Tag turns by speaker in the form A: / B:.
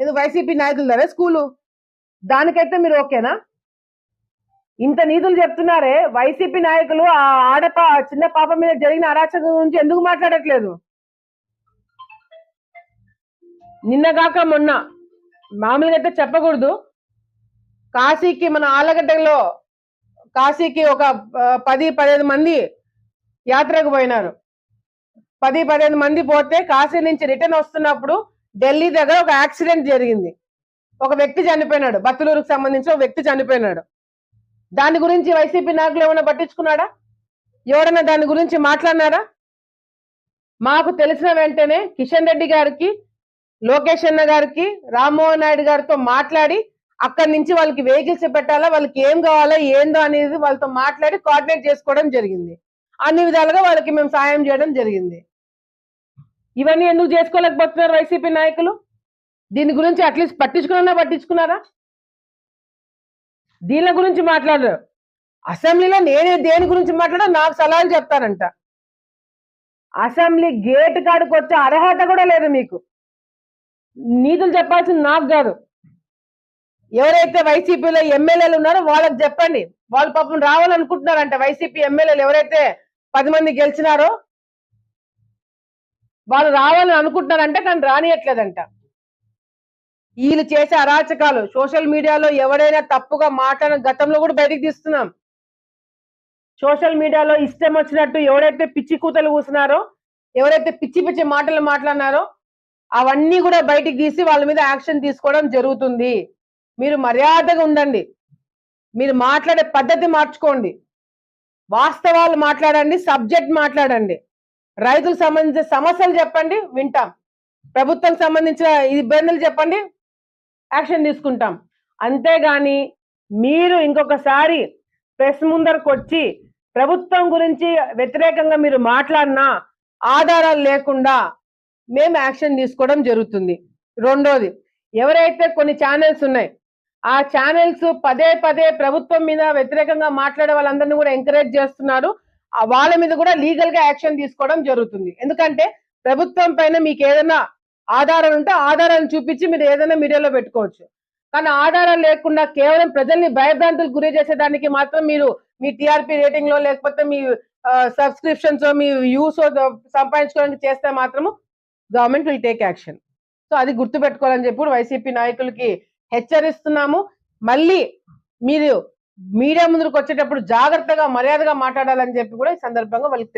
A: ఇది YCP నాయకులదే school? దానికైతే మీరు ఓకేనా? ఇంత నీతులు చెప్తున్నారే వైసీపీ నాయకులు ఆ ఆడప చిన్న పాప మీద జరిగిన అరాచకం గురించి ఎందుకు మాట్లాడట్లేదు? నిన్నగాక మొన్న. మామూలుగా అయితే చెప్పకూడదు. కాశీకి మన ఆలగడ్డలో కాశీకి ఒక పది పదిహేను మంది యాత్రకు పోయినారు. పది పదిహేను మంది పోతే కాశీ నుంచి రిటర్న్ వస్తున్నప్పుడు ఢిల్లీ దగ్గర ఒక యాక్సిడెంట్ జరిగింది. ఒక వ్యక్తి చనిపోయినాడు. బతులూరుకు సంబంధించిన ఒక వ్యక్తి చనిపోయినాడు. దాని గురించి వైసీపీ నాయకులు ఏమైనా పట్టించుకున్నాడా? ఎవరైనా దాని గురించి మాట్లాడినారా? మాకు తెలిసిన వెంటనే కిషన్ రెడ్డి గారికి లోకేష్ అన్న గారికి రామ్మోహన్ నాయుడు గారితో మాట్లాడి అక్కడి నుంచి వాళ్ళకి వెహికల్స్ పెట్టాలా వాళ్ళకి ఏం కావాలా ఏందో అనేది వాళ్ళతో మాట్లాడి కోఆర్డినేట్ చేసుకోవడం జరిగింది. అన్ని విధాలుగా వాళ్ళకి మేము సాయం చేయడం జరిగింది. ఇవన్నీ ఎందుకు చేసుకోలేకపోతున్నారు వైసీపీ నాయకులు? దీని గురించి అట్లీస్ట్ పట్టించుకున్నా పట్టించుకున్నారా? దీని గురించి మాట్లాడరు అసెంబ్లీలో నేనే దేని గురించి మాట్లాడా నాకు సలహాలు చెప్తారంట. అసెంబ్లీ గేట్ కాడికి వచ్చే అర్హత కూడా లేదు మీకు. నీతులు చెప్పాల్సింది నాకు కాదు. ఎవరైతే వైసీపీలో ఎమ్మెల్యేలు ఉన్నారో వాళ్ళకి చెప్పండి. వాళ్ళు పాపం రావాలనుకుంటున్నారంట వైసీపీ ఎమ్మెల్యేలు ఎవరైతే పది మంది గెలిచినారో వాళ్ళు రావాలని అనుకుంటున్నారంట కానీ రానియట్లేదంట. వీళ్ళు చేసే అరాచకాలు సోషల్ మీడియాలో ఎవరైనా తప్పుగా మాట్లాడిన గతంలో కూడా బయటికి తీస్తున్నాం. సోషల్ మీడియాలో ఇష్టం వచ్చినట్టు ఎవరైతే పిచ్చి కూతలు కూసినారో ఎవరైతే పిచ్చి పిచ్చి మాటలు మాట్లాడినారో అవన్నీ కూడా బయటికి తీసి వాళ్ళ మీద యాక్షన్ తీసుకోవడం జరుగుతుంది. మీరు మర్యాదగా ఉండండి. మీరు మాట్లాడే పద్ధతి మార్చుకోండి. వాస్తవాలు మాట్లాడండి సబ్జెక్ట్ మాట్లాడండి. రైతులకు సంబంధించిన సమస్యలు చెప్పండి వింటాం. ప్రభుత్వం సంబంధించిన ఇబ్బందులు చెప్పండి యాక్షన్ తీసుకుంటాం. అంతేగాని మీరు ఇంకొకసారి ప్రెస్ ముందరకు వచ్చి ప్రభుత్వం గురించి వ్యతిరేకంగా మీరు మాట్లాడినా ఆధారాలు లేకుండా మేము యాక్షన్ తీసుకోవడం జరుగుతుంది. రెండోది ఎవరైతే కొన్ని ఛానల్స్ ఉన్నాయి ఆ ఛానల్స్ పదే పదే ప్రభుత్వం మీద వ్యతిరేకంగా మాట్లాడే వాళ్ళందరినీ కూడా ఎంకరేజ్ చేస్తున్నారు. వాళ్ళ మీద కూడా లీగల్గా యాక్షన్ తీసుకోవడం జరుగుతుంది. ఎందుకంటే ప్రభుత్వం పైన మీకు ఏదైనా ఆధారాలు ఉంటే ఆధారాలను చూపించి మీరు ఏదైనా మీడియాలో పెట్టుకోవచ్చు. కానీ ఆధారాలు లేకుండా కేవలం ప్రజల్ని భయభ్రాంతులు గురి చేసేదానికి మాత్రం మీరు మీ టీఆర్పీ రేటింగ్లో లేకపోతే మీ సబ్స్క్రిప్షన్స్ మీ వ్యూస్ సంపాదించుకోవడానికి చేస్తే మాత్రము government will take action so అది గుర్తు పెట్టుకోవాలని చెప్పి వైసీపీ నాయకులకి హెచ్చరిస్తున్నాము. మళ్ళీ మీరు మీడియా ముందుకు వచ్చేటప్పుడు జాగ్రత్తగా మర్యాదగా మాట్లాడాలని చెప్పి కూడా ఈ సందర్భంగా వాళ్ళకి